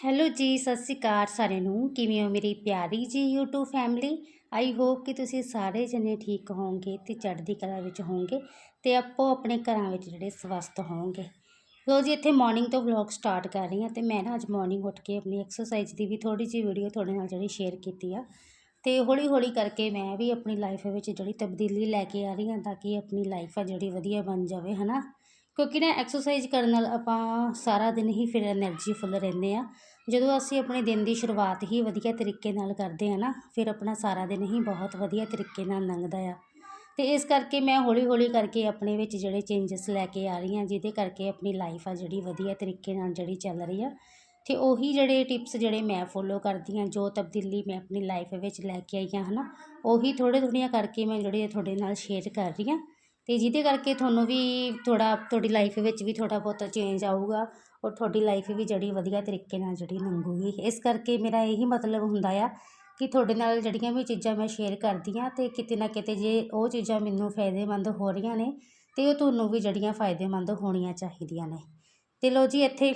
Hello ਜੀ, ਸਤਿ ਸ਼੍ਰੀ ਅਕਾਲ ਸਾਰਿਆਂ ਨੂੰ। ਕਿਵੇਂ ਹੋ ਮੇਰੀ ਪਿਆਰੀ ਜੀ YouTube ਫੈਮਿਲੀ ਆਈ ਹੋਪ ਕਿ ਤੁਸੀਂ ਸਾਰੇ ਜਣੇ ਠੀਕ ਹੋਵੋਗੇ ਤੇ ਚੜ੍ਹਦੀ ਕਲਾ ਵਿੱਚ ਹੋਵੋਗੇ ਤੇ ਆਪੋ ਆਪਣੇ ਘਰਾਂ ਵਿੱਚ ਜਿਹੜੇ ਸਵਸਥ ਹੋਵੋਗੇ। ਲੋ ਜੀ, ਇੱਥੇ ਮਾਰਨਿੰਗ ਤੋਂ ਵਲੌਗ ਸਟਾਰਟ ਕਰ ਰਹੀ ਹਾਂ ਤੇ ਮੈਂ ਨਾ ਅੱਜ ਮਾਰਨਿੰਗ ਉੱਠ ਕੇ ਆਪਣੀ ਐਕਸਰਸਾਈਜ਼ ਦੀ ਵੀ ਥੋੜੀ ਜਿਹੀ ਵੀਡੀਓ ਤੁਹਾਡੇ ਨਾਲ ਜਿਹੜੀ ਸ਼ੇਅਰ ਕੀਤੀ ਆ। ਤੇ ਹੌਲੀ ਹੌਲੀ ਕਰਕੇ ਮੈਂ ਵੀ ਆਪਣੀ ਲਾਈਫ ਵਿੱਚ ਜਿਹੜੀ ਤਬਦੀਲੀ ਲੈ ਕੇ ਆ ਰਹੀ ਹਾਂ ਤਾਂ ਕਿ ਆਪਣੀ ਲਾਈਫ ਆ ਜਿਹੜੀ ਵਧੀਆ ਬਣ ਜਾਵੇ, ਹਨਾ? ਕਿਉਂਕਿ ਨਾ ਐਕਸਰਸਾਈਜ਼ ਕਰਨ ਨਾਲ ਆਪਾਂ ਸਾਰਾ ਦਿਨ ਹੀ ਫਿਰ એનર્ਜੀ ਫੁੱਲ ਰਹਿੰਦੇ ਆ। ਜਦੋਂ ਅਸੀਂ ਆਪਣੇ ਦਿਨ ਦੀ ਸ਼ੁਰੂਆਤ ਹੀ ਵਧੀਆ ਤਰੀਕੇ ਨਾਲ ਕਰਦੇ ਹਾਂ ਨਾ, ਫਿਰ ਆਪਣਾ ਸਾਰਾ ਦਿਨ ਹੀ ਬਹੁਤ ਵਧੀਆ ਤਰੀਕੇ ਨਾਲ ਲੰਘਦਾ ਆ। ਅਤੇ ਇਸ ਕਰਕੇ ਮੈਂ ਹੌਲੀ ਹੌਲੀ ਕਰਕੇ ਆਪਣੇ ਵਿੱਚ ਜਿਹੜੇ ਚੇਂਜਸ ਲੈ ਕੇ ਆ ਰਹੀ ਹਾਂ, ਜਿਹਦੇ ਕਰਕੇ ਆਪਣੀ ਲਾਈਫ ਆ ਜਿਹੜੀ ਵਧੀਆ ਤਰੀਕੇ ਨਾਲ ਜਿਹੜੀ ਚੱਲ ਰਹੀ ਆ। ਅਤੇ ਉਹੀ ਜਿਹੜੇ ਟਿਪਸ ਜਿਹੜੇ ਮੈਂ ਫੋਲੋ ਕਰਦੀ ਹਾਂ, ਜੋ ਤਬਦੀਲੀ ਮੈਂ ਆਪਣੀ ਲਾਈਫ ਵਿੱਚ ਲੈ ਕੇ ਆਈ ਹਾਂ ਹੈ ਨਾ ਉਹੀ ਥੋੜ੍ਹੇ ਥੋੜ੍ਹੀਆਂ ਕਰਕੇ ਮੈਂ ਜਿਹੜੇ ਤੁਹਾਡੇ ਨਾਲ ਸ਼ੇਅਰ ਕਰ ਰਹੀ ਹਾਂ। ਅਤੇ ਜਿਹਦੇ ਕਰਕੇ ਤੁਹਾਨੂੰ ਵੀ ਥੋੜ੍ਹਾ, ਤੁਹਾਡੀ ਲਾਈਫ ਵਿੱਚ ਵੀ ਥੋੜ੍ਹਾ ਬਹੁਤਾ ਚੇਂਜ ਆਊਗਾ ਔਰ ਤੁਹਾਡੀ ਲਾਈਫ ਵੀ ਜਿਹੜੀ ਵਧੀਆ ਤਰੀਕੇ ਨਾਲ ਜਿਹੜੀ ਲੰਘੂਗੀ। ਇਸ ਕਰਕੇ ਮੇਰਾ ਇਹੀ ਮਤਲਬ ਹੁੰਦਾ ਆ ਕਿ ਤੁਹਾਡੇ ਨਾਲ ਜਿਹੜੀਆਂ ਵੀ ਚੀਜ਼ਾਂ ਮੈਂ ਸ਼ੇਅਰ ਕਰਦੀ ਹਾਂ ਅਤੇ ਕਿਤੇ ਨਾ ਕਿਤੇ ਜੇ ਉਹ ਚੀਜ਼ਾਂ ਮੈਨੂੰ ਫਾਇਦੇਮੰਦ ਹੋ ਰਹੀਆਂ ਨੇ ਤੇ ਉਹ ਤੁਹਾਨੂੰ ਵੀ ਜਿਹੜੀਆਂ ਫਾਇਦੇਮੰਦ ਹੋਣੀਆਂ ਚਾਹੀਦੀਆਂ ਨੇ। ਤੇ ਲਓ ਜੀ ਇੱਥੇ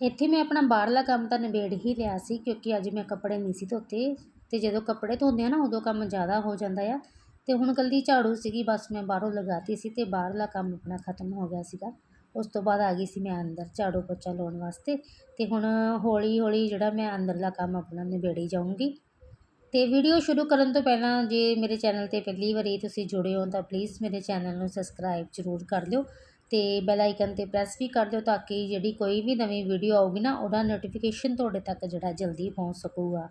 ਇੱਥੇ ਮੈਂ ਆਪਣਾ ਬਾਹਰਲਾ ਕੰਮ ਤਾਂ ਨਿਬੇੜ ਹੀ ਲਿਆ ਸੀ ਕਿਉਂਕਿ ਅੱਜ ਮੈਂ ਕੱਪੜੇ ਨਹੀਂ ਸੀ ਧੋਤੇ ਅਤੇ ਜਦੋਂ ਕੱਪੜੇ ਧੋਂਦੇ ਆ ਨਾ ਉਦੋਂ ਕੰਮ ਜ਼ਿਆਦਾ ਹੋ ਜਾਂਦਾ ਆ ਤੇ ਹੁਣ ਕੱਲੀ ਝਾੜੂ ਸੀਗੀ, ਬਸ ਮੈਂ ਬਾਹਰੋਂ ਲਗਾਤੀ ਸੀ ਤੇ ਬਾਹਰਲਾ ਕੰਮ ਆਪਣਾ ਖਤਮ ਹੋ ਗਿਆ ਸੀਗਾ। ਉਸ ਤੋਂ ਬਾਅਦ ਆ ਗਈ ਸੀ ਮੈਂ ਅੰਦਰ ਝਾੜੂ ਪੋਚਾ ਲਾਉਣ ਵਾਸਤੇ ਤੇ ਹੁਣ ਹੌਲੀ ਹੌਲੀ ਜਿਹੜਾ ਮੈਂ ਅੰਦਰਲਾ ਕੰਮ ਆਪਣਾ ਨਿਬੇੜੀ ਜਾਊਂਗੀ। ਤੇ ਵੀਡੀਓ ਸ਼ੁਰੂ ਕਰਨ ਤੋਂ ਪਹਿਲਾਂ ਜੇ ਮੇਰੇ ਚੈਨਲ ਤੇ ਪਹਿਲੀ ਵਾਰੀ ਤੁਸੀਂ ਜੁੜੇ ਹੋ ਤਾਂ ਪਲੀਜ਼ ਮੇਰੇ ਚੈਨਲ ਨੂੰ ਸਬਸਕ੍ਰਾਈਬ ਜ਼ਰੂਰ ਕਰ ਲਿਓ ਤੇ ਬੈਲ ਆਈਕਨ ਤੇ ਪ੍ਰੈਸ ਵੀ ਕਰ ਦਿਓ ਤਾਂ ਕਿ ਜਿਹੜੀ ਕੋਈ ਵੀ ਨਵੀਂ ਵੀਡੀਓ ਆਊਗੀ ਨਾ, ਉਹਦਾ ਨੋਟੀਫਿਕੇਸ਼ਨ ਤੁਹਾਡੇ ਤੱਕ ਜਿਹੜਾ ਜਲਦੀ ਪਹੁੰਚ ਸਕੂਗਾ।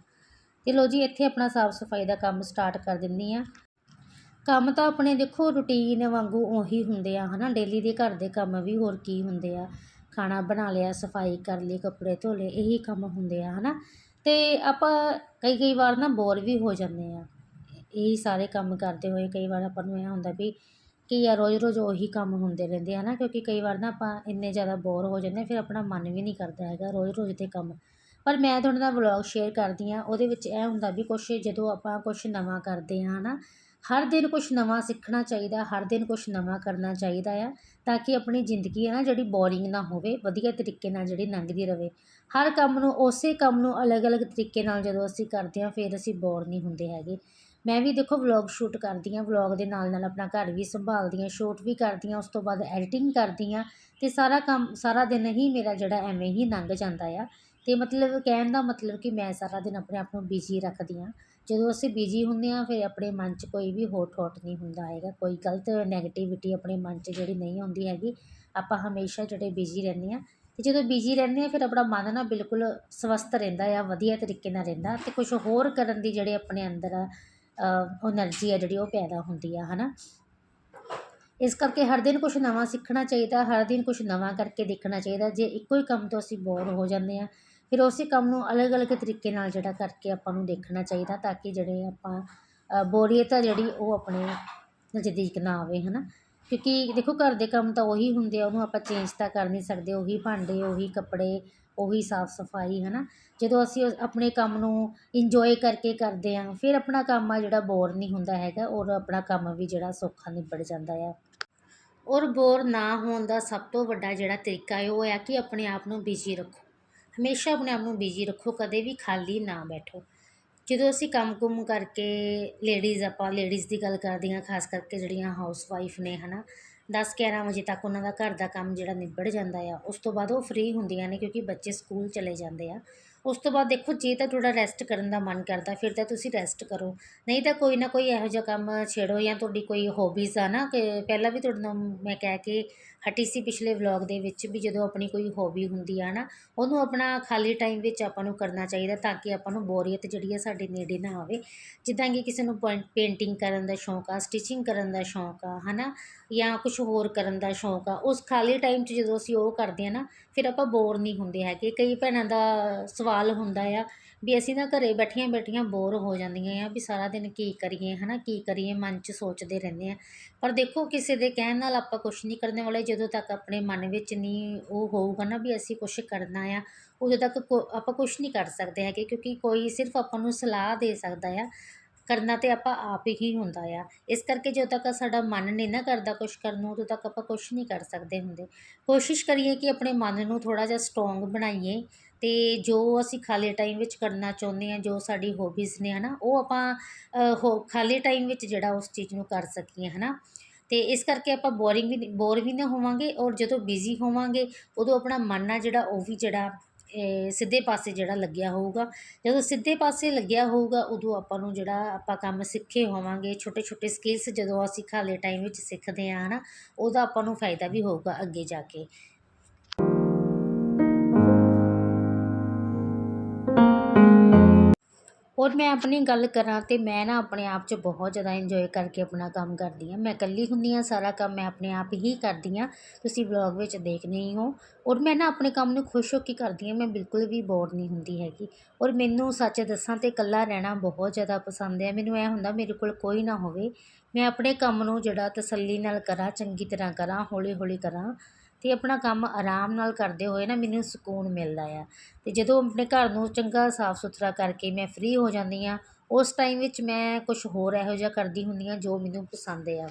ਤੇ ਲੋ ਜੀ, ਇੱਥੇ ਆਪਣਾ ਸਾਫ਼ ਸਫ਼ਾਈ ਦਾ ਕੰਮ ਸਟਾਰਟ ਕਰ ਦਿੰਨੀ ਆ। ਕੰਮ ਤਾਂ ਆਪਣੇ ਦੇਖੋ ਰੂਟੀਨ ਵਾਂਗੂ ਉਹੀ ਹੁੰਦੇ ਆ ਹੈ ਨਾ ਡੇਲੀ ਦੇ ਘਰ ਦੇ ਕੰਮ ਵੀ ਹੋਰ ਕੀ ਹੁੰਦੇ ਆ? ਖਾਣਾ ਬਣਾ ਲਿਆ, ਸਫ਼ਾਈ ਕਰ ਲਈ, ਕੱਪੜੇ ਧੋ ਲਏ, ਇਹੀ ਕੰਮ ਹੁੰਦੇ ਆ ਹੈ ਨਾ ਅਤੇ ਆਪਾਂ ਕਈ ਕਈ ਵਾਰ ਨਾ ਬੋਰ ਵੀ ਹੋ ਜਾਂਦੇ ਆ। ਇਹੀ ਸਾਰੇ ਕੰਮ ਕਰਦੇ ਹੋਏ ਕਈ ਵਾਰ ਆਪਾਂ ਨੂੰ ਇਹ ਹੁੰਦਾ ਵੀ ਕੀ ਆ ਰੋਜ਼ ਰੋਜ਼ ਉਹੀ ਕੰਮ ਹੁੰਦੇ ਰਹਿੰਦੇ ਆ ਨਾ ਕਿਉਂਕਿ ਕਈ ਵਾਰ ਨਾ ਆਪਾਂ ਇੰਨੇ ਜ਼ਿਆਦਾ ਬੋਰ ਹੋ ਜਾਂਦੇ ਫਿਰ ਆਪਣਾ ਮਨ ਵੀ ਨਹੀਂ ਕਰਦਾ ਹੈਗਾ ਰੋਜ਼ ਰੋਜ਼ ਦੇ ਕੰਮ। ਪਰ ਮੈਂ ਤੁਹਾਡੇ ਨਾਲ ਵਲੌਗ ਸ਼ੇਅਰ ਕਰਦੀ ਆ, ਉਹਦੇ ਵਿੱਚ ਇਹ ਹੁੰਦਾ ਵੀ ਕੁਛ ਜਦੋਂ ਆਪਾਂ ਕੁਛ ਨਵਾਂ ਕਰਦੇ ਆ ਨਾ ਹਰ ਦਿਨ ਕੁਛ ਨਵਾਂ ਸਿੱਖਣਾ ਚਾਹੀਦਾ, ਹਰ ਦਿਨ ਕੁਛ ਨਵਾਂ ਕਰਨਾ ਚਾਹੀਦਾ ਆ, ਤਾਂ ਕਿ ਆਪਣੀ ਜ਼ਿੰਦਗੀ ਹੈ ਨਾ ਜਿਹੜੀ ਬੋਰਿੰਗ ਨਾ ਹੋਵੇ, ਵਧੀਆ ਤਰੀਕੇ ਨਾਲ ਜਿਹੜੀ ਲੰਘਦੀ ਰਵੇ। ਹਰ ਕੰਮ ਨੂੰ, ਉਸੇ ਕੰਮ ਨੂੰ ਅਲੱਗ-ਅਲੱਗ ਤਰੀਕੇ ਨਾਲ ਜਦੋਂ ਅਸੀਂ ਕਰਦੇ ਹਾਂ, ਫਿਰ ਅਸੀਂ ਬੋਰ ਨਹੀਂ ਹੁੰਦੇ ਹੈਗੇ। ਮੈਂ ਵੀ ਦੇਖੋ ਵਲੌਗ ਸ਼ੂਟ ਕਰਦੀ ਹਾਂ ਵਲੌਗ ਦੇ ਨਾਲ ਨਾਲ ਆਪਣਾ ਘਰ ਵੀ ਸੰਭਾਲਦੀ ਹਾਂ ਸ਼ੂਟ ਵੀ ਕਰਦੀ ਹਾਂ, ਉਸ ਤੋਂ ਬਾਅਦ ਐਡੀਟਿੰਗ ਕਰਦੀ ਹਾਂ, ਤੇ ਸਾਰਾ ਕੰਮ, ਸਾਰਾ ਦਿਨ ਹੀ ਮੇਰਾ ਜਿਹੜਾ ਐਵੇਂ ਹੀ ਲੰਘ ਜਾਂਦਾ ਆ। ਤੇ ਮਤਲਬ ਕਹਿਣ ਦਾ ਮਤਲਬ ਕਿ ਮੈਂ ਸਾਰਾ ਦਿਨ ਆਪਣੇ ਆਪ ਨੂੰ ਬਿਜ਼ੀ ਰੱਖਦੀ ਹਾਂ। ਜਦੋਂ ਅਸੀਂ ਬਿਜ਼ੀ ਹੁੰਦੇ ਹਾਂ, ਫਿਰ ਆਪਣੇ ਮਨ 'ਚ ਕੋਈ ਵੀ ਹੋਟ ਥੋਟ ਨਹੀਂ ਹੁੰਦਾ ਹੈਗਾ। ਕੋਈ ਗਲਤ ਨੈਗਟੀਵਿਟੀ ਆਪਣੇ ਮਨ 'ਚ ਜਿਹੜੀ ਨਹੀਂ ਆਉਂਦੀ ਹੈਗੀ, ਆਪਾਂ ਹਮੇਸ਼ਾ ਜਿਹੜੇ ਬਿਜ਼ੀ ਰਹਿੰਦੇ ਹਾਂ। ਅਤੇ ਜਦੋਂ ਬਿਜ਼ੀ ਰਹਿੰਦੇ ਹਾਂ, ਫਿਰ ਆਪਣਾ ਮਨ ਨਾ ਬਿਲਕੁਲ ਸਵਸਥ ਰਹਿੰਦਾ ਆ ਵਧੀਆ ਤਰੀਕੇ ਨਾਲ ਰਹਿੰਦਾ ਅਤੇ ਕੁਛ ਹੋਰ ਕਰਨ ਦੀ ਜਿਹੜੇ ਆਪਣੇ ਅੰਦਰ ਆ ਐਨਰਜੀ ਆ ਜਿਹੜੀ ਉਹ ਪੈਦਾ ਹੁੰਦੀ ਆ ਹੈ ਨਾ ਇਸ ਕਰਕੇ ਹਰ ਦਿਨ ਕੁਛ ਨਵਾਂ ਸਿੱਖਣਾ ਚਾਹੀਦਾ, ਹਰ ਦਿਨ ਕੁਛ ਨਵਾਂ ਕਰਕੇ ਦੇਖਣਾ ਚਾਹੀਦਾ। ਜੇ ਇੱਕੋ ਹੀ ਕੰਮ ਤੋਂ ਅਸੀਂ ਬੋਰ ਹੋ ਜਾਂਦੇ ਹਾਂ ਫਿਰ ਉਸੇ ਕੰਮ ਨੂੰ ਅਲੱਗ-ਅਲੱਗ ਤਰੀਕੇ ਨਾਲ ਜਿਹੜਾ ਕਰਕੇ ਆਪਾਂ ਨੂੰ ਦੇਖਣਾ ਚਾਹੀਦਾ ਤਾਂ ਕਿ ਜਿਹੜੇ ਆਪਾਂ ਬੋਰੀਅਤ ਆ ਜਿਹੜੀ ਉਹ ਆਪਣੇ ਨਜ਼ਦੀਕ ਨਾ ਆਵੇ ਹੈ ਨਾ ਕਿਉਂਕਿ ਦੇਖੋ ਘਰ ਦੇ ਕੰਮ ਤਾਂ ਉਹੀ ਹੁੰਦੇ ਆ, ਉਹਨੂੰ ਆਪਾਂ ਚੇਂਜ ਤਾਂ ਕਰ ਨਹੀਂ ਸਕਦੇ, ਉਹੀ ਭਾਂਡੇ, ਉਹੀ ਕੱਪੜੇ, ਉਹੀ ਸਾਫ਼ ਸਫ਼ਾਈ ਹੈ ਨਾ ਜਦੋਂ ਅਸੀਂ ਆਪਣੇ ਕੰਮ ਨੂੰ ਇੰਜੋਏ ਕਰਕੇ ਕਰਦੇ ਹਾਂ, ਫਿਰ ਆਪਣਾ ਕੰਮ ਆ ਜਿਹੜਾ ਬੋਰ ਨਹੀਂ ਹੁੰਦਾ ਹੈਗਾ, ਔਰ ਆਪਣਾ ਕੰਮ ਵੀ ਜਿਹੜਾ ਸੌਖਾ ਨਿਬੜ ਜਾਂਦਾ ਆ। ਔਰ ਬੋਰ ਨਾ ਹੋਣ ਦਾ ਸਭ ਤੋਂ ਵੱਡਾ ਜਿਹੜਾ ਤਰੀਕਾ ਹੈ ਉਹ ਹੈ ਕਿ ਆਪਣੇ ਆਪ ਨੂੰ ਬਿਜ਼ੀ ਰੱਖੋ। ਹਮੇਸ਼ਾ ਆਪਣੇ ਆਪ ਨੂੰ ਬਿਜ਼ੀ ਰੱਖੋ, ਕਦੇ ਵੀ ਖਾਲੀ ਨਾ ਬੈਠੋ। ਜਦੋਂ ਅਸੀਂ ਕੰਮ ਕੁਮ ਕਰਕੇ ਲੇਡੀਜ਼ ਆਪਾਂ ਲੇਡੀਜ਼ ਦੀ ਗੱਲ ਕਰਦੇ ਹਾਂ, ਖਾਸ ਕਰਕੇ ਜਿਹੜੀਆਂ ਹਾਊਸ ਵਾਈਫ ਨੇ, ਹਨਾ 10 11 ਵਜੇ ਤੱਕ ਉਹਨਾਂ ਦਾ ਘਰ ਦਾ ਕੰਮ ਜਿਹੜਾ ਨਿਬੜ ਜਾਂਦਾ ਆ, ਉਸ ਤੋਂ ਬਾਅਦ ਉਹ ਫ੍ਰੀ ਹੁੰਦੀਆਂ ਨੇ ਕਿਉਂਕਿ ਬੱਚੇ ਸਕੂਲ ਚਲੇ ਜਾਂਦੇ ਆ। ਉਸ ਤੋਂ ਬਾਅਦ ਦੇਖੋ, ਜੇ ਤਾਂ ਤੁਹਾਡਾ ਰੈਸਟ ਕਰਨ ਦਾ ਮਨ ਕਰਦਾ, ਫਿਰ ਤਾਂ ਤੁਸੀਂ ਰੈਸਟ ਕਰੋ। ਨਹੀਂ ਤਾਂ ਕੋਈ ਨਾ ਕੋਈ ਇਹੋ ਜਿਹਾ ਕੰਮ ਛੇੜੋ ਜਾਂ ਤੁਹਾਡੀ ਕੋਈ ਹੌਬੀਜ਼ ਆ ਨਾ, ਕਿ ਪਹਿਲਾਂ ਵੀ ਤੁਹਾਡੇ ਨਾਲ ਮੈਂ ਕਹਿ ਕੇ ਹਟੀ ਸੀ ਪਿਛਲੇ ਵਲੌਗ ਦੇ ਵਿੱਚ ਵੀ ਜਦੋਂ ਆਪਣੀ ਕੋਈ ਹੌਬੀ ਹੁੰਦੀ ਆ ਨਾ, ਉਹਨੂੰ ਆਪਣਾ ਖਾਲੀ ਟਾਈਮ ਵਿੱਚ ਆਪਾਂ ਨੂੰ ਕਰਨਾ ਚਾਹੀਦਾ ਤਾਂ ਕਿ ਆਪਾਂ ਨੂੰ ਬੋਰੀਅਤ ਜਿਹੜੀ ਆ ਸਾਡੇ ਨੇੜੇ ਨਾ ਆਵੇ। ਜਿੱਦਾਂ ਕਿ ਕਿਸੇ ਨੂੰ ਪੇਂਟਿੰਗ ਕਰਨ ਦਾ ਸ਼ੌਂਕ ਆ ਸਟਿਚਿੰਗ ਕਰਨ ਦਾ ਸ਼ੌਂਕ ਆ, ਹਨਾ? ਜਾਂ ਕੁਝ ਹੋਰ ਕਰਨ ਦਾ ਸ਼ੌਂਕ ਆ, ਉਸ ਖਾਲੀ ਟਾਈਮ 'ਚ ਜਦੋਂ ਅਸੀਂ ਉਹ ਕਰਦੇ ਆ ਨਾ, ਫਿਰ ਆਪਾਂ ਬੋਰ ਨਹੀਂ ਹੁੰਦੇ ਹੈਗੇ। ਕਈ ਭੈਣਾਂ ਦਾ ਸਵਾਲ ਹੁੰਦਾ ਆ ਵੀ ਅਸੀਂ ਨਾ ਘਰੇ ਬੈਠੀਆਂ ਬੈਠੀਆਂ ਬੋਰ ਹੋ ਜਾਂਦੀਆਂ ਆ ਵੀ ਸਾਰਾ ਦਿਨ ਕੀ ਕਰੀਏ, ਹਨਾ, ਕੀ ਕਰੀਏ, ਮਨ 'ਚ ਸੋਚਦੇ ਰਹਿੰਦੇ ਆ। ਪਰ ਦੇਖੋ ਕਿਸੇ ਦੇ ਕਹਿਣ ਨਾਲ ਆਪਾਂ ਕੁਝ ਨਹੀਂ ਕਰਨ ਵਾਲੇ, ਜਦੋਂ ਤੱਕ ਆਪਣੇ ਮਨ ਵਿੱਚ ਨਹੀਂ ਉਹ ਹੋਊਗਾ ਨਾ ਵੀ ਅਸੀਂ ਕੁਝ ਕਰਨਾ ਆ, ਉਦੋਂ ਤੱਕ ਆਪਾਂ ਕੁਝ ਨਹੀਂ ਕਰ ਸਕਦੇ ਹੈਗੇ, ਕਿਉਂਕਿ ਕੋਈ ਸਿਰਫ ਆਪਾਂ ਨੂੰ ਸਲਾਹ ਦੇ ਸਕਦਾ ਆ, ਕਰਨਾ ਤੇ ਆਪਾਂ ਆਪ ਹੀ ਹੁੰਦਾ ਆ। ਇਸ ਕਰਕੇ ਜਦੋਂ ਤੱਕ ਸਾਡਾ ਮਨ ਨਹੀਂ ਨਾ ਕਰਦਾ ਕੁਝ ਕਰਨ ਨੂੰ, ਉਦੋਂ ਤੱਕ ਆਪਾਂ ਕੁਝ ਨਹੀਂ ਕਰ ਸਕਦੇ ਹੁੰਦੇ। ਕੋਸ਼ਿਸ਼ ਕਰੀਏ ਕਿ ਆਪਣੇ ਮਨ ਨੂੰ ਥੋੜਾ ਜਿਹਾ ਸਟਰੋਂਗ ਬਣਾਈਏ ਅਤੇ ਜੋ ਅਸੀਂ ਖਾਲੀ ਟਾਈਮ ਵਿੱਚ ਕਰਨਾ ਚਾਹੁੰਦੇ ਹਾਂ, ਜੋ ਸਾਡੀ ਹੋਬੀਜ਼ ਨੇ ਹੈ ਨਾ ਉਹ ਆਪਾਂ ਹੋ, ਖਾਲੀ ਟਾਈਮ ਵਿੱਚ ਜਿਹੜਾ ਉਸ ਚੀਜ਼ ਨੂੰ ਕਰ ਸਕੀਏ ਹੈ ਨਾ ਅਤੇ ਇਸ ਕਰਕੇ ਆਪਾਂ ਬੋਰਿੰਗ ਵੀ ਬੋਰ ਵੀ ਨਾ ਹੋਵਾਂਗੇ ਔਰ ਜਦੋਂ ਬਿਜ਼ੀ ਹੋਵਾਂਗੇ, ਉਦੋਂ ਆਪਣਾ ਮਨ ਆ ਜਿਹੜਾ, ਉਹ ਵੀ ਜਿਹੜਾ ਸਿੱਧੇ ਪਾਸੇ ਜਿਹੜਾ ਲੱਗਿਆ ਹੋਊਗਾ। ਜਦੋਂ ਸਿੱਧੇ ਪਾਸੇ ਲੱਗਿਆ ਹੋਊਗਾ, ਉਦੋਂ ਆਪਾਂ ਨੂੰ ਜਿਹੜਾ ਆਪਾਂ ਕੰਮ ਸਿੱਖੇ ਹੋਵਾਂਗੇ ਛੋਟੇ ਛੋਟੇ ਸਕਿੱਲਸ ਜਦੋਂ ਅਸੀਂ ਖਾਲੀ ਟਾਈਮ ਵਿੱਚ ਸਿੱਖਦੇ ਹਾਂ, ਹਨਾ, ਉਹਦਾ ਆਪਾਂ ਨੂੰ ਫਾਇਦਾ ਵੀ ਹੋਊਗਾ ਅੱਗੇ ਜਾ ਕੇ। ਔਰ ਮੈਂ ਆਪਣੀ ਗੱਲ ਕਰਾਂ ਤਾਂ ਮੈਂ ਨਾ ਆਪਣੇ ਆਪ 'ਚ ਬਹੁਤ ਜ਼ਿਆਦਾ ਇੰਜੋਏ ਕਰਕੇ ਆਪਣਾ ਕੰਮ ਕਰਦੀ ਹਾਂ। ਮੈਂ ਇਕੱਲੀ ਹੁੰਦੀ ਹਾਂ, ਸਾਰਾ ਕੰਮ ਮੈਂ ਆਪਣੇ ਆਪ ਹੀ ਕਰਦੀ ਹਾਂ। ਤੁਸੀਂ ਵਲੌਗ ਵਿੱਚ ਦੇਖਦੇ ਹੀ ਹੋ। ਔਰ ਮੈਂ ਨਾ ਆਪਣੇ ਕੰਮ ਨੂੰ ਖੁਸ਼ ਹੋ ਕੇ ਕਰਦੀ ਹਾਂ, ਮੈਂ ਬਿਲਕੁਲ ਵੀ ਬੋਰ ਨਹੀਂ ਹੁੰਦੀ ਹੈਗੀ। ਔਰ ਮੈਨੂੰ ਸੱਚ ਦੱਸਾਂ ਤੇ ਇਕੱਲਾ ਰਹਿਣਾ ਬਹੁਤ ਜ਼ਿਆਦਾ ਪਸੰਦ ਹੈ। ਮੈਨੂੰ ਇਹ ਹੁੰਦਾ ਮੇਰੇ ਕੋਲ ਕੋਈ ਨਾ ਹੋਵੇ। ਮੈਂ ਆਪਣੇ ਕੰਮ ਨੂੰ ਜਿਹੜਾ ਤਸੱਲੀ ਨਾਲ ਕਰਾਂ, ਚੰਗੀ ਤਰ੍ਹਾਂ ਕਰਾਂ ਹੌਲੀ ਹੌਲੀ ਕਰਾਂ। ਅਤੇ ਆਪਣਾ ਕੰਮ ਆਰਾਮ ਨਾਲ ਕਰਦੇ ਹੋਏ ਨਾ ਮੈਨੂੰ ਸਕੂਨ ਮਿਲਦਾ ਆ। ਅਤੇ ਜਦੋਂ ਆਪਣੇ ਘਰ ਨੂੰ ਚੰਗਾ ਸਾਫ਼ ਸੁਥਰਾ ਕਰਕੇ ਮੈਂ ਫ੍ਰੀ ਹੋ ਜਾਂਦੀ ਹਾਂ, ਉਸ ਟਾਈਮ ਵਿੱਚ ਮੈਂ ਕੁਛ ਹੋਰ ਇਹੋ ਜਿਹਾ ਕਰਦੀ ਹੁੰਦੀ ਹਾਂ ਜੋ ਮੈਨੂੰ ਪਸੰਦ ਆ।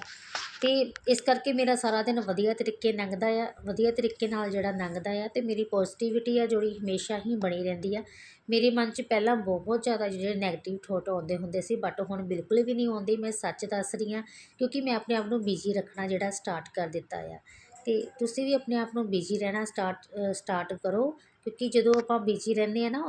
ਅਤੇ ਇਸ ਕਰਕੇ ਮੇਰਾ ਸਾਰਾ ਦਿਨ ਵਧੀਆ ਤਰੀਕੇ ਲੰਘਦਾ ਆ, ਵਧੀਆ ਤਰੀਕੇ ਨਾਲ ਜਿਹੜਾ ਲੰਘਦਾ ਆ ਅਤੇ ਮੇਰੀ ਪੋਜ਼ੀਟਿਵਿਟੀ ਆ ਜਿਹੜੀ ਹਮੇਸ਼ਾ ਹੀ ਬਣੀ ਰਹਿੰਦੀ ਆ। ਮੇਰੇ ਮਨ 'ਚ ਪਹਿਲਾਂ ਬਹੁਤ ਜ਼ਿਆਦਾ ਜਿਹੜੇ ਨੈਗੇਟਿਵ ਥੋਟ ਆਉਂਦੇ ਹੁੰਦੇ ਸੀ ਬਟ ਹੁਣ ਬਿਲਕੁਲ ਵੀ ਨਹੀਂ ਆਉਂਦੇ, ਮੈਂ ਸੱਚ ਦੱਸ ਰਹੀ ਹਾਂ ਕਿਉਂਕਿ ਮੈਂ ਆਪਣੇ ਆਪ ਨੂੰ ਬਿਜ਼ੀ ਰੱਖਣਾ ਜਿਹੜਾ ਸਟਾਰਟ ਕਰ ਦਿੱਤਾ ਆ। ਅਤੇ ਤੁਸੀਂ ਵੀ ਆਪਣੇ ਆਪ ਨੂੰ ਬਿਜ਼ੀ ਰਹਿਣਾ ਸਟਾਰਟ ਸਟਾਰਟ ਕਰੋ, ਕਿਉਂਕਿ ਜਦੋਂ ਆਪਾਂ ਬਿਜ਼ੀ ਰਹਿੰਦੇ ਆ ਨਾ,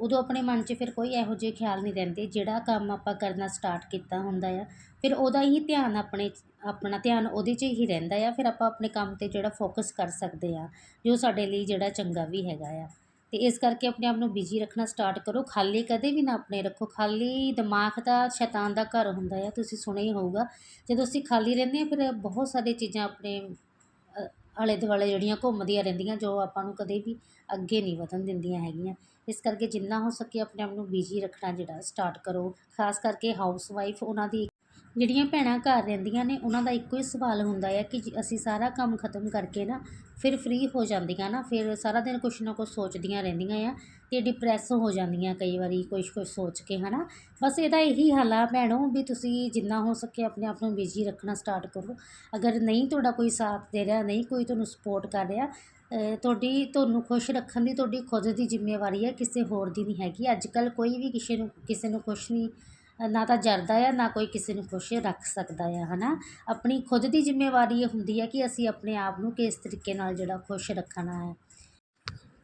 ਉਦੋਂ ਆਪਣੇ ਮਨ 'ਚ ਫਿਰ ਕੋਈ ਇਹੋ ਜਿਹੇ ਖਿਆਲ ਨਹੀਂ ਰਹਿੰਦੇ, ਜਿਹੜਾ ਕੰਮ ਆਪਾਂ ਕਰਨਾ ਸਟਾਰਟ ਕੀਤਾ ਹੁੰਦਾ ਆ, ਫਿਰ ਉਹਦਾ ਹੀ ਧਿਆਨ ਆਪਣੇ, ਆਪਣਾ ਧਿਆਨ ਉਹਦੇ 'ਚ ਹੀ ਰਹਿੰਦਾ ਆ, ਫਿਰ ਆਪਾਂ ਆਪਣੇ ਕੰਮ ਤੇ ਜਿਹੜਾ ਫੋਕਸ ਕਰ ਸਕਦੇ ਆ ਜੋ ਸਾਡੇ ਲਈ ਜਿਹੜਾ ਚੰਗਾ ਵੀ ਹੈਗਾ ਆ। ਤੇ ਇਸ ਕਰਕੇ ਆਪਣੇ ਆਪ ਨੂੰ ਬਿਜ਼ੀ ਰੱਖਣਾ ਸਟਾਰਟ ਕਰੋ, ਖਾਲੀ ਕਦੇ ਵੀ ਨਾ ਆਪਣੇ ਰੱਖੋ, ਖਾਲੀ ਦਿਮਾਗ ਦਾ ਸ਼ੈਤਾਨ ਦਾ ਘਰ ਹੁੰਦਾ ਆ, ਤੁਸੀਂ ਸੁਣਿਆ ਹੀ ਹੋਊਗਾ, ਜਦੋਂ ਅਸੀਂ ਖਾਲੀ ਰਹਿੰਦੇ ਆ ਫਿਰ ਬਹੁਤ ਸਾਰੀ ਚੀਜ਼ਾਂ ਆਪਣੇ ਆਲੇ ਦੁਆਲੇ ਜਿਹੜੀਆਂ ਘੁੰਮਦੀਆਂ ਰਹਿੰਦੀਆਂ, ਜੋ ਆਪਾਂ ਨੂੰ ਕਦੇ ਵੀ ਅੱਗੇ ਨਹੀਂ ਵਧਣ ਦਿੰਦੀਆਂ ਹੈਗੀਆਂ। ਇਸ ਕਰਕੇ ਜਿੰਨਾ ਹੋ ਸਕੇ ਆਪਣੇ ਆਪ ਨੂੰ ਬਿਜ਼ੀ ਰੱਖਣਾ ਜਿਹੜਾ ਸਟਾਰਟ ਕਰੋ। ਖਾਸ ਕਰਕੇ ਹਾਊਸ ਵਾਈਫ ਉਹਨਾਂ ਦੀ ਜਿਹੜੀਆਂ ਭੈਣਾਂ ਘਰ ਰਹਿੰਦੀਆਂ ਨੇ, ਉਹਨਾਂ ਦਾ ਇੱਕੋ ਹੀ ਸਵਾਲ ਹੁੰਦਾ ਹੈ ਕਿ ਜੀ ਅਸੀਂ ਸਾਰਾ ਕੰਮ ਖਤਮ ਕਰਕੇ ਨਾ, ਫਿਰ ਫ੍ਰੀ ਹੋ ਜਾਂਦੀਆਂ ਨਾ, ਫਿਰ ਸਾਰਾ ਦਿਨ ਕੁਛ ਨਾ ਕੁਛ ਸੋਚਦੀਆਂ ਰਹਿੰਦੀਆਂ ਆ। ਅਤੇ ਡਿਪਰੈਸ ਹੋ ਜਾਂਦੀਆਂ ਕਈ ਵਾਰੀ, ਕੁਛ ਕੁਛ ਸੋਚ ਕੇ ਹੈ ਨਾ ਬਸ ਇਹਦਾ ਇਹੀ ਹੱਲ ਆ ਭੈਣੋ ਵੀ ਤੁਸੀਂ ਜਿੰਨਾ ਹੋ ਸਕੇ ਆਪਣੇ ਆਪ ਨੂੰ ਬਿਜ਼ੀ ਰੱਖਣਾ ਸਟਾਰਟ ਕਰੋ। ਅਗਰ ਨਹੀਂ ਤੁਹਾਡਾ ਕੋਈ ਸਾਥ ਦੇ ਰਿਹਾ, ਨਹੀਂ ਕੋਈ ਤੁਹਾਨੂੰ ਸਪੋਰਟ ਕਰ ਰਿਹਾ ਤੁਹਾਡੀ, ਤੁਹਾਨੂੰ ਖੁਸ਼ ਰੱਖਣ ਦੀ ਤੁਹਾਡੀ ਖੁਦ ਦੀ ਜ਼ਿੰਮੇਵਾਰੀ ਹੈ, ਕਿਸੇ ਹੋਰ ਦੀ ਨਹੀਂ ਹੈਗੀ। ਅੱਜ ਕੱਲ੍ਹ ਕੋਈ ਵੀ ਕਿਸੇ ਨੂੰ ਕਿਸੇ ਨੂੰ ਖੁਸ਼ ਨਹੀਂ, ਨਾ ਤਾਂ ਜਰਦਾ ਆ, ਨਾ ਕੋਈ ਕਿਸੇ ਨੂੰ ਖੁਸ਼ ਰੱਖ ਸਕਦਾ ਆ, ਹਨਾ? ਆਪਣੀ ਖੁਦ ਦੀ ਜ਼ਿੰਮੇਵਾਰੀ ਇਹ ਹੁੰਦੀ ਹੈ ਕਿ ਅਸੀਂ ਆਪਣੇ ਆਪ ਨੂੰ ਕਿਸ ਤਰੀਕੇ ਨਾਲ ਜਿਹੜਾ ਖੁਸ਼ ਰੱਖਣਾ ਹੈ।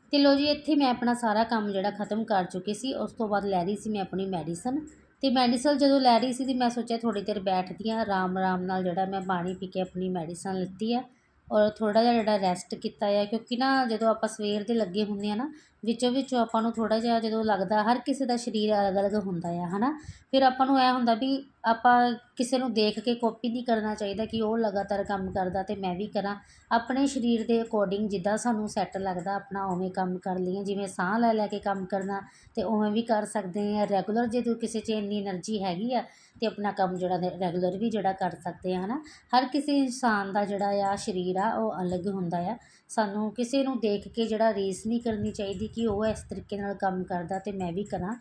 ਅਤੇ ਲਓ ਜੀ, ਇੱਥੇ ਮੈਂ ਆਪਣਾ ਸਾਰਾ ਕੰਮ ਜਿਹੜਾ ਖਤਮ ਕਰ ਚੁੱਕੀ ਸੀ, ਉਸ ਤੋਂ ਬਾਅਦ ਲੈ ਰਹੀ ਸੀ ਮੈਂ ਆਪਣੀ ਮੈਡੀਸਨ ਅਤੇ ਮੈਡੀਸਨ ਜਦੋਂ ਲੈ ਰਹੀ ਸੀ ਤਾਂ ਮੈਂ ਸੋਚਿਆ ਥੋੜ੍ਹੀ ਦੇਰ ਬੈਠਦੀ ਹਾਂ, ਆਰਾਮ ਆਰਾਮ ਨਾਲ ਜਿਹੜਾ ਮੈਂ ਪਾਣੀ ਪੀ ਕੇ ਆਪਣੀ ਮੈਡੀਸਨ ਲਿੱਤੀ ਆ ਔਰ ਥੋੜ੍ਹਾ ਜਿਹਾ ਜਿਹੜਾ ਰੈਸਟ ਕੀਤਾ ਆ, ਕਿਉਂਕਿ ਨਾ ਜਦੋਂ ਆਪਾਂ ਸਵੇਰ ਦੇ ਲੱਗੇ ਹੁੰਦੇ ਹਾਂ ਨਾ ਵਿੱਚੋਂ ਵਿੱਚੋਂ ਆਪਾਂ ਨੂੰ ਥੋੜ੍ਹਾ ਜਿਹਾ ਜਦੋਂ ਲੱਗਦਾ ਹਰ ਕਿਸੇ ਦਾ ਸਰੀਰ ਅਲੱਗ ਅਲੱਗ ਹੁੰਦਾ ਆ ਹੈ ਨਾ ਫਿਰ ਆਪਾਂ ਨੂੰ ਇਹ ਹੁੰਦਾ ਵੀ ਆਪਾਂ ਕਿਸੇ ਨੂੰ ਦੇਖ ਕੇ ਕੋਪੀ ਨਹੀਂ ਕਰਨਾ ਚਾਹੀਦਾ ਕਿ ਉਹ ਲਗਾਤਾਰ ਕੰਮ ਕਰਦਾ ਅਤੇ ਮੈਂ ਵੀ ਕਰਾਂ। ਆਪਣੇ ਸਰੀਰ ਦੇ ਅਕੋਰਡਿੰਗ ਜਿੱਦਾਂ ਸਾਨੂੰ ਸੈੱਟ ਲੱਗਦਾ, ਆਪਣਾ ਉਵੇਂ ਕੰਮ ਕਰ ਲਈਏ, ਜਿਵੇਂ ਸਾਹ ਲੈ ਲੈ ਕੇ ਕੰਮ ਕਰਨਾ ਅਤੇ ਉਵੇਂ ਵੀ ਕਰ ਸਕਦੇ ਹਾਂ ਰੈਗੂਲਰ ਜੇ ਕਿਸੇ 'ਚ ਇੰਨੀ ਐਨਰਜੀ ਹੈਗੀ ਆ ਅਤੇ ਆਪਣਾ ਕੰਮ ਜਿਹੜਾ ਰੈਗੂਲਰ ਵੀ ਜਿਹੜਾ ਕਰ ਸਕਦੇ ਆ ਹੈ ਨਾ ਹਰ ਕਿਸੇ ਇਨਸਾਨ ਦਾ ਜਿਹੜਾ ਆ, ਸਰੀਰ ਆ, ਉਹ ਅਲੱਗ ਹੁੰਦਾ ਆ। ਸਾਨੂੰ ਕਿਸੇ ਨੂੰ ਦੇਖ ਕੇ ਜਿਹੜਾ ਰੀਸ ਨਹੀਂ ਕਰਨੀ ਚਾਹੀਦੀ ਕਿ ਉਹ ਇਸ ਤਰੀਕੇ ਨਾਲ ਕੰਮ ਕਰਦਾ ਅਤੇ ਮੈਂ ਵੀ ਕਰਾਂ।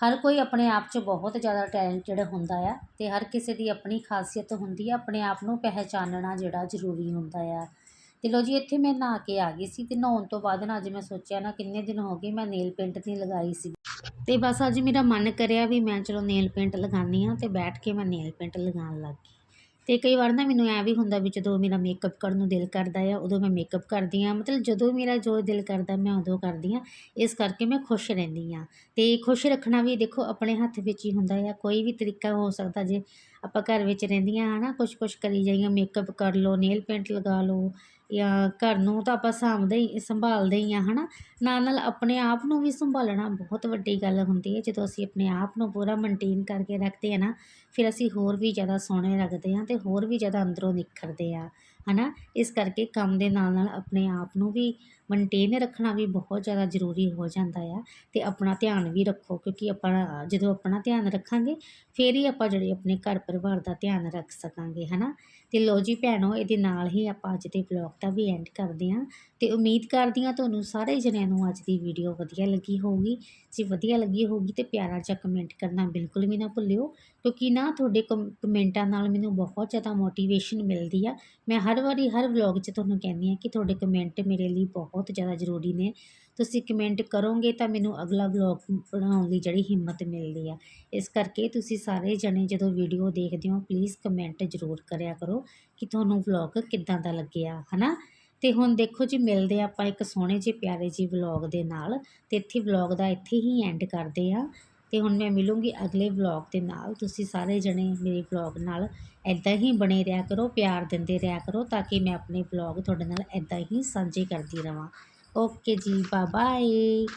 ਹਰ ਕੋਈ ਆਪਣੇ ਆਪ 'ਚ ਬਹੁਤ ਜ਼ਿਆਦਾ ਟੈਲੈਂਟਡ ਹੁੰਦਾ ਆ ਅਤੇ ਹਰ ਕਿਸੇ ਦੀ ਆਪਣੀ ਖਾਸੀਅਤ ਹੁੰਦੀ ਆ, ਆਪਣੇ ਆਪ ਨੂੰ ਪਹਿਚਾਨਣਾ ਜਿਹੜਾ ਜ਼ਰੂਰੀ ਹੁੰਦਾ ਆ। ਅਤੇ ਲਓ ਜੀ, ਇੱਥੇ ਮੈਂ ਨਹਾ ਕੇ ਆ ਗਈ ਸੀ ਅਤੇ ਨਹਾਉਣ ਤੋਂ ਬਾਅਦ ਨਾ ਅੱਜ ਮੈਂ ਸੋਚਿਆ ਨਾ ਕਿੰਨੇ ਦਿਨ ਹੋ ਗਏ ਮੈਂ ਨੇਲ ਪੇਂਟ ਨਹੀਂ ਲਗਾਈ ਸੀ। ਅਤੇ ਬਸ ਅੱਜ ਮੇਰਾ ਮਨ ਕਰਿਆ ਵੀ ਮੈਂ ਚਲੋ ਨੇਲ ਪੇਂਟ ਲਗਾਉਂਦੀ ਹਾਂ ਅਤੇ ਬੈਠ ਕੇ ਮੈਂ ਨੇਲ ਪੇਂਟ ਲਗਾਉਣ ਲੱਗ ਗਈ। ਅਤੇ ਕਈ ਵਾਰ ਨਾ ਮੈਨੂੰ ਐਂ ਵੀ ਹੁੰਦਾ ਵੀ ਜਦੋਂ ਮੇਰਾ ਮੇਕਅਪ ਕਰਨ ਨੂੰ ਦਿਲ ਕਰਦਾ ਆ, ਉਦੋਂ ਮੈਂ ਮੇਕਅਪ ਕਰਦੀ ਹਾਂ। ਮਤਲਬ ਜਦੋਂ ਮੇਰਾ ਜੋ ਦਿਲ ਕਰਦਾ, ਮੈਂ ਉਦੋਂ ਕਰਦੀ ਹਾਂ। ਇਸ ਕਰਕੇ ਮੈਂ ਖੁਸ਼ ਰਹਿੰਦੀ ਹਾਂ। ਅਤੇ ਖੁਸ਼ ਰੱਖਣਾ ਵੀ ਦੇਖੋ, ਆਪਣੇ ਹੱਥ ਵਿੱਚ ਹੀ ਹੁੰਦਾ ਆ। ਕੋਈ ਵੀ ਤਰੀਕਾ ਹੋ ਸਕਦਾ ਜੇ ਆਪਾਂ ਘਰ ਵਿੱਚ ਰਹਿੰਦੀਆਂ ਹੈ ਨਾ ਕੁਛ ਕੁਛ ਕਰੀ ਜਾਈਏ ਮੇਕਅਪ ਕਰ ਲਓ ਨੇਲ ਪੇਂਟ ਲਗਾ ਲਓ, ਜਾਂ ਘਰ ਨੂੰ ਤਾਂ ਆਪਾਂ ਸਾਂਭਦੇ ਹੀ, ਸੰਭਾਲਦੇ ਹੀ ਆ ਹਨਾ। ਨਾਲ ਨਾਲ ਆਪਣੇ ਆਪ ਨੂੰ ਵੀ ਸੰਭਾਲਣਾ ਬਹੁਤ ਵੱਡੀ ਗੱਲ ਹੁੰਦੀ ਹੈ। ਜਦੋਂ ਅਸੀਂ ਆਪਣੇ ਆਪ ਨੂੰ ਪੂਰਾ ਮੇਨਟੇਨ ਕਰਕੇ ਰੱਖਦੇ ਹਾਂ ਨਾ, ਫਿਰ ਅਸੀਂ ਹੋਰ ਵੀ ਜ਼ਿਆਦਾ ਸੋਹਣੇ ਲੱਗਦੇ ਹਾਂ ਅਤੇ ਹੋਰ ਵੀ ਜ਼ਿਆਦਾ ਅੰਦਰੋਂ ਨਿਖਰਦੇ ਹਾਂ ਹੈ ਨਾ ਇਸ ਕਰਕੇ ਕੰਮ ਦੇ ਨਾਲ ਨਾਲ ਆਪਣੇ ਆਪ ਨੂੰ ਵੀ ਮਨਟੇਨ ਰੱਖਣਾ ਵੀ ਬਹੁਤ ਜ਼ਿਆਦਾ ਜ਼ਰੂਰੀ ਹੋ ਜਾਂਦਾ ਆ ਅਤੇ ਆਪਣਾ ਧਿਆਨ ਵੀ ਰੱਖੋ, ਕਿਉਂਕਿ ਆਪਾਂ ਜਦੋਂ ਆਪਣਾ ਧਿਆਨ ਰੱਖਾਂਗੇ, ਫਿਰ ਹੀ ਆਪਾਂ ਜਿਹੜੇ ਆਪਣੇ ਘਰ ਪਰਿਵਾਰ ਦਾ ਧਿਆਨ ਰੱਖ ਸਕਾਂਗੇ ਹੈ ਨਾ ਤੇ ਲੋ ਜੀ ਭੈਣੋ, ਇਹਦੇ ਨਾਲ ਹੀ ਆਪਾਂ ਅੱਜ ਦੇ ਵਲੌਗ ਦਾ ਵੀ ਐਂਡ ਕਰਦੇ ਹਾਂ। ਤੇ ਉਮੀਦ ਕਰਦੀ ਹਾਂ ਤੁਹਾਨੂੰ ਸਾਰੇ ਜਣਿਆਂ ਨੂੰ ਅੱਜ ਦੀ ਵੀਡੀਓ ਵਧੀਆ ਲੱਗੀ ਹੋਊਗੀ। ਜੇ ਵਧੀਆ ਲੱਗੀ ਹੋਊਗੀ ਤੇ ਪਿਆਰਾ ਜਿਹਾ ਕਮੈਂਟ ਕਰਨਾ ਬਿਲਕੁਲ ਵੀ ਨਾ ਭੁੱਲਿਓ, ਕਿਉਂਕਿ ਨਾ ਤੁਹਾਡੇ ਕਮ- ਕਮੈਂਟਾਂ ਨਾਲ ਮੈਨੂੰ ਬਹੁਤ ਜ਼ਿਆਦਾ ਮੋਟੀਵੇਸ਼ਨ ਮਿਲਦੀ ਆ। ਮੈਂ ਹਰ ਵਾਰੀ ਹਰ ਵਲੌਗ 'ਚ ਤੁਹਾਨੂੰ ਕਹਿੰਦੀ ਆ ਕਿ ਤੁਹਾਡੇ ਕਮੈਂਟ ਮੇਰੇ ਲਈ ਬਹੁਤ ਜ਼ਿਆਦਾ ਜ਼ਰੂਰੀ ਨੇ। ਤੁਸੀਂ ਕਮੈਂਟ ਕਰੋਗੇ ਤਾਂ ਮੈਨੂੰ ਅਗਲਾ ਵਲੌਗ ਬਣਾਉਣ ਦੀ ਜਿਹੜੀ ਹਿੰਮਤ ਮਿਲਦੀ ਆ। ਇਸ ਕਰਕੇ ਤੁਸੀਂ ਸਾਰੇ ਜਣੇ ਜਦੋਂ ਵੀਡੀਓ ਦੇਖਦੇ ਹੋ ਪਲੀਜ਼ ਕਮੈਂਟ ਜ਼ਰੂਰ ਕਰਿਆ ਕਰੋ ਕਿ ਤੁਹਾਨੂੰ ਵਲੌਗ ਕਿੱਦਾਂ ਦਾ ਲੱਗਿਆ, ਹਨਾ? ਤੇ ਹੁਣ ਦੇਖੋ ਜੀ, ਮਿਲਦੇ ਆ ਆਪਾਂ ਇੱਕ ਸੋਹਣੇ ਜਿਹੇ ਪਿਆਰੇ ਜਿਹੇ ਵਲੌਗ ਦੇ ਨਾਲ। ਤੇ ਇੱਥੇ ਵਲੌਗ ਦਾ ਇੱਥੇ ਹੀ ਐਂਡ ਕਰਦੇ ਆ ਤੇ ਹੁਣ ਮੈਂ ਮਿਲੂੰਗੀ ਅਗਲੇ ਵਲੌਗ ਦੇ ਨਾਲ। ਤੁਸੀਂ ਸਾਰੇ ਜਣੇ ਮੇਰੇ ਵਲੌਗ ਨਾਲ ਐਦਾਂ ਹੀ ਬਣੇ ਰਿਹਾ ਕਰੋ, ਪਿਆਰ ਦਿੰਦੇ ਰਿਹਾ ਕਰੋ, ਤਾਂ ਕਿ ਮੈਂ ਆਪਣੇ ਵਲੌਗ ਤੁਹਾਡੇ ਨਾਲ ਐਦਾਂ ਹੀ ਸਾਂਝੇ ਕਰਦੀ ਰਵਾਂ। ਓਕੇ ਜੀ ਬਾਏ ਬਾਏ